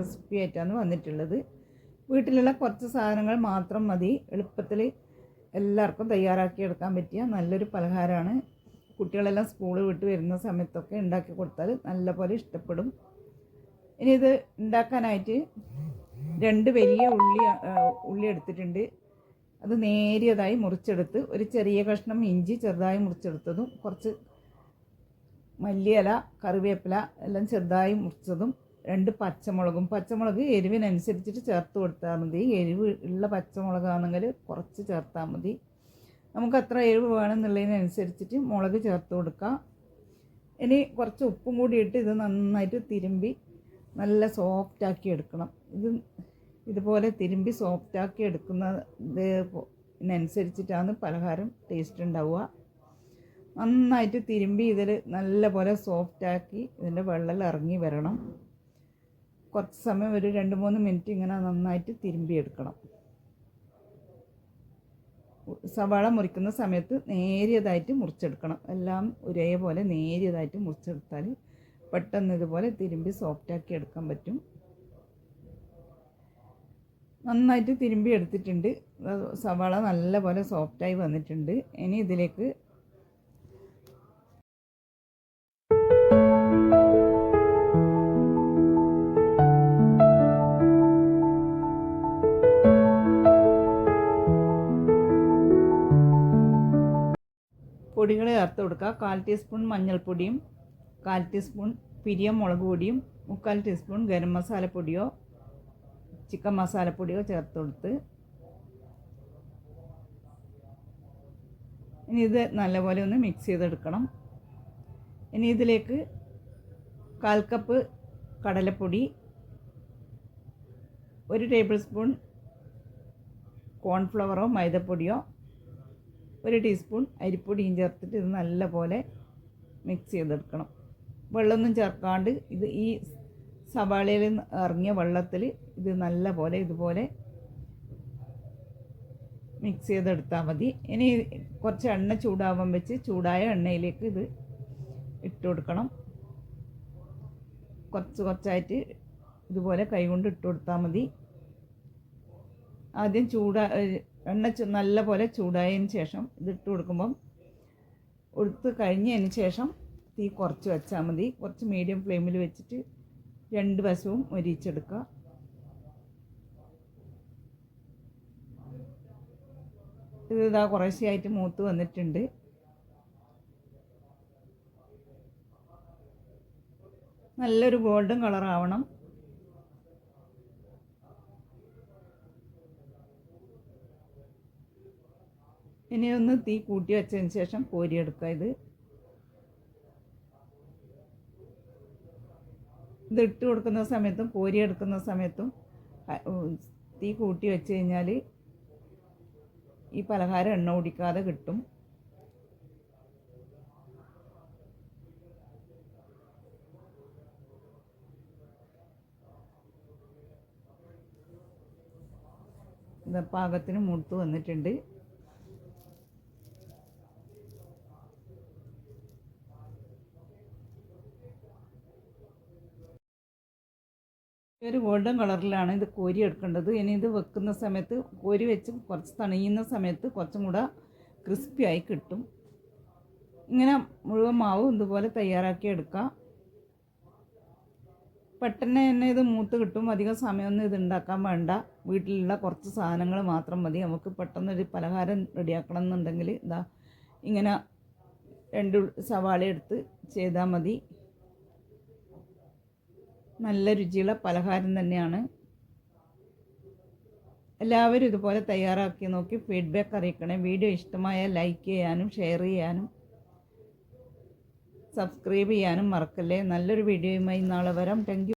Recipe ആയിട്ടാണ് വന്നിട്ടുള്ളത്. വീട്ടിലുള്ള കുറച്ച് സാധനങ്ങൾ മാത്രം മതി. എളുപ്പത്തിൽ എല്ലാവർക്കും തയ്യാറാക്കി എടുക്കാൻ പറ്റിയ നല്ലൊരു പലഹാരമാണ്. കുട്ടികളെല്ലാം സ്കൂൾ വിട്ട് വരുന്ന സമയത്തൊക്കെ ഉണ്ടാക്കി കൊടുത്താൽ നല്ലപോലെ ഇഷ്ടപ്പെടും. ഇനി ഇത് ഉണ്ടാക്കാനായിട്ട് രണ്ട് വലിയ ഉള്ളി ഉള്ളി എടുത്തിട്ടുണ്ട്. അത് നേരിയതായി മുറിച്ചെടുത്ത് ഒരു ചെറിയ കഷ്ണം ഇഞ്ചി ചെറുതായി മുറിച്ചെടുത്തതും കുറച്ച് മല്ലിയില കറിവേപ്പില എല്ലാം ചെറുതായി മുറിച്ചതും രണ്ട് പച്ചമുളകും. പച്ചമുളക് എരിവിനനുസരിച്ചിട്ട് ചേർത്ത് കൊടുത്താൽ മതി. എരിവ് ഉള്ള പച്ചമുളകാണെങ്കിൽ കുറച്ച് ചേർത്താൽ മതി. നമുക്ക് അത്ര എരിവ് വേണമെന്നുള്ളതിനനുസരിച്ചിട്ട് മുളക് ചേർത്ത് കൊടുക്കുക ഇനി കുറച്ച് ഉപ്പും കൂടി ഇട്ട് ഇത് നന്നായിട്ട് തിരുമ്പി നല്ല സോഫ്റ്റാക്കി എടുക്കണം. ഇത് ഇതുപോലെ തിരുമ്പി സോഫ്റ്റാക്കി എടുക്കുന്നതിനനുസരിച്ചിട്ടാണ് പലഹാരം ടേസ്റ്റ് ഉണ്ടാവുക. നന്നായിട്ട് തിരുമ്പി ഇതിൽ നല്ലപോലെ സോഫ്റ്റാക്കി ഇതിന്റെ വെള്ളം ഇറങ്ങി വരണം. കുറച്ച് സമയം ഒരു രണ്ട് മൂന്ന് മിനിറ്റ് ഇങ്ങനെ നന്നായിട്ട് തിരുമ്പി എടുക്കണം സവാള മുറിക്കുന്ന സമയത്ത് നേരിയതായിട്ട് മുറിച്ചെടുക്കണം. എല്ലാം ഒരേപോലെ നേരിയതായിട്ട് മുറിച്ചെടുത്താൽ പെട്ടെന്ന് ഇതുപോലെ തിരുമ്പി സോഫ്റ്റാക്കി എടുക്കാൻ പറ്റും. നന്നായിട്ട് തിരുമ്പി എടുത്തിട്ടുണ്ട് സവാള നല്ലപോലെ സോഫ്റ്റായി വന്നിട്ടുണ്ട്. ഇനി ഇതിലേക്ക് പൊടികൾ ചേർത്ത് കൊടുക്കുക. കാൽ ടീസ്പൂൺ മഞ്ഞൾപ്പൊടിയും കാൽ ടീസ്പൂൺ പിരിയ മുളക് പൊടിയും മുക്കാൽ ടീസ്പൂൺ ഗരം മസാലപ്പൊടിയോ ചിക്കൻ മസാലപ്പൊടിയോ ചേർത്ത് കൊടുത്ത് ഇനി ഇത് നല്ലപോലെ ഒന്ന് മിക്സ് ചെയ്തെടുക്കണം. ഇനി ഇതിലേക്ക് കാൽ കപ്പ് കടലപ്പൊടി ഒരു ടേബിൾ സ്പൂൺ കോൺഫ്ലവറോ മൈദപ്പൊടിയോ ഒരു ടീസ്പൂൺ അരിപ്പൊടിയും ചേർത്തിട്ട് ഇത് നല്ലപോലെ മിക്സ് ചെയ്തെടുക്കണം. വെള്ളമൊന്നും ചേർക്കാണ്ട് ഇത് ഈ സവാളയിൽ ഇറങ്ങിയ വെള്ളത്തിൽ ഇത് നല്ലപോലെ ഇതുപോലെ മിക്സ് ചെയ്തെടുത്താൽ മതി. ഇനി കുറച്ച് എണ്ണ ചൂടാവാൻ വെച്ച് ചൂടായ എണ്ണയിലേക്ക് ഇത് ഇട്ട് കൊടുക്കണം. കുറച്ച് കുറച്ചായിട്ട് ഇതുപോലെ കൈകൊണ്ട് ഇട്ട് കൊടുത്താൽ മതി. ആദ്യം ചൂടാ എണ്ണ ചു- നല്ലപോലെ ചൂടായതിന് ശേഷം ഇതിട്ട് കൊടുക്കുമ്പം എടുത്ത് കഴിഞ്ഞതിന് ശേഷം തീ കുറച്ച് വെച്ചാൽ മതി. കുറച്ച് മീഡിയം ഫ്ലെയിമിൽ വെച്ചിട്ട് രണ്ട് വശവും ഒരിച്ചെടുക്കുക ഇത് ഇതാ കുറേശ്ശെയായിട്ട് മൂത്ത് വന്നിട്ടുണ്ട്. നല്ലൊരു ഗോൾഡൻ കളർ ഇനി ഒന്ന് തീ കൂട്ടി വെച്ചതിന് ശേഷം കോരിയെടുക്കുക. ഇത് ഇത് ഇട്ട് കൊടുക്കുന്ന സമയത്തും കോരിയെടുക്കുന്ന സമയത്തും തീ കൂട്ടി വെച്ച് കഴിഞ്ഞാൽ ഈ പലഹാരം എണ്ണ കുടിക്കാതെ കിട്ടും. പാകത്തിന് മൂത്ത് വന്നിട്ടുണ്ട്. ഒരു ഗോൾഡൻ കളറിലാണ് ഇത് കോരി എടുക്കേണ്ടത്. ഇനി ഇത് വെക്കുന്ന സമയത്ത് കോരി വെച്ച് കുറച്ച് തണിയുന്ന സമയത്ത് കുറച്ചും കൂടെ ക്രിസ്പി ആയി കിട്ടും. ഇങ്ങനെ മുഴുവൻ മാവ് ഇതുപോലെ തയ്യാറാക്കി എടുക്കാം. പെട്ടെന്ന് തന്നെ ഇത് മൂത്ത് കിട്ടും. അധികം സമയമൊന്നും ഇത് ഉണ്ടാക്കാൻ വേണ്ട. വീട്ടിലുള്ള കുറച്ച് സാധനങ്ങൾ മാത്രം മതി. നമുക്ക് പെട്ടെന്ന് ഒരു പലഹാരം റെഡിയാക്കണം എന്നുണ്ടെങ്കിൽ ഇതാ ഇങ്ങനെ രണ്ട് സവാള എടുത്ത് ചെയ്താൽ മതി. നല്ല രുചിയുള്ള പലഹാരം തന്നെയാണ്. എല്ലാവരും ഇതുപോലെ തയ്യാറാക്കി നോക്കി ഫീഡ്ബാക്ക് അറിയിക്കണേ. വീഡിയോ ഇഷ്ടമായ ലൈക്ക് ചെയ്യാനും ഷെയർ ചെയ്യാനും സബ്സ്ക്രൈബ് ചെയ്യാനും മറക്കല്ലേ. നല്ലൊരു വീഡിയോയുമായി നാളെ വരാം. താങ്ക്